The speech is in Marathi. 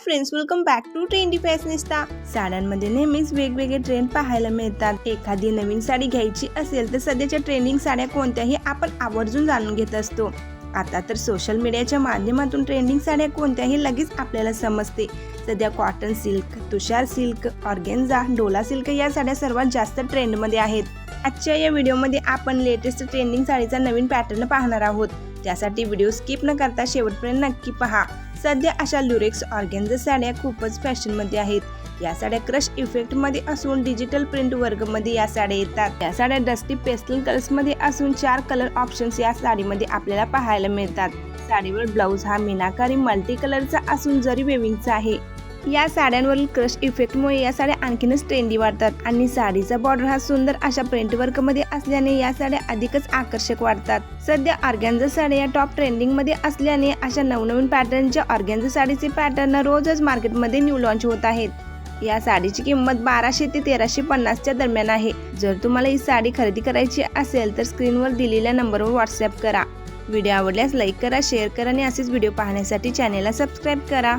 Friends welcome back to trendy fashionista साड्यांमध्ये नेहमीच वेगवेगळे ट्रेंड पाहायला मिळतात. एखादी नवीन साडी घ्यायची असेल तर सध्याच्या ट्रेंडिंग साड्या कोणत्याही आपण आवर्जून जाणून घेत असतो. आता तर सोशल मीडियाच्या माध्यमातून ट्रेंडिंग साड्या कोणत्याही लगेच आपल्याला समजते. सध्या cotton silk tussar silk organza dola silk या साड्या सर्वात जास्त ट्रेंडमध्ये आहेत. आजच्या या व्हिडिओमध्ये आपण लेटेस्ट ट्रेंडिंग साडीचा नवीन पॅटर्न पाहणार आहोत. त्यासाठी व्हिडिओ स्किप न करता शेवटपर्यंत नक्की पहा. सध्या अशा लुरेक्स ऑर्गेन्झा साड्या खूपच फॅशनमध्ये आहेत. या साड्या क्रश इफेक्टमध्ये असून डिजिटल प्रिंट वर्गमध्ये या साड्या येतात. या साड्या डस्टी पेस्टल कलर्समध्ये असून चार कलर ऑप्शन्स या साडीमध्ये आपल्याला पाहायला मिळतात. साडीवर ब्लाऊज हा मीनाकारी मल्टी कलरचा असून जरी वेविंगचा आहे या साड्यांवरील क्रश इफेक्टमुळे या साड्या आणखीनच ट्रेंडी वाढतात आणि साडीचा बॉर्डर हा सुंदर अशा प्रिंट वर्कमध्ये असल्याने या साड्या अधिकच आकर्षक वाढतात. सध्या ऑर्गॅन्झा साड्या या टॉप ट्रेंडिंगमध्ये असल्याने अशा नवनवीन पॅटर्नच्या ऑर्गॅन्झा साडीचे पॅटर्न रोजच मार्केटमध्ये न्यू लॉन्च होत आहेत. या साडीची किंमत बाराशे ते तेराशे पन्नासच्या दरम्यान आहे. जर तुम्हाला ही साडी खरेदी करायची असेल तर स्क्रीनवर दिलेल्या नंबरवर व्हॉट्सअप करा. व्हिडिओ आवडल्यास लाईक करा शेअर करा आणि असेच व्हिडिओ पाहण्यासाठी चॅनेलला सबस्क्राईब करा.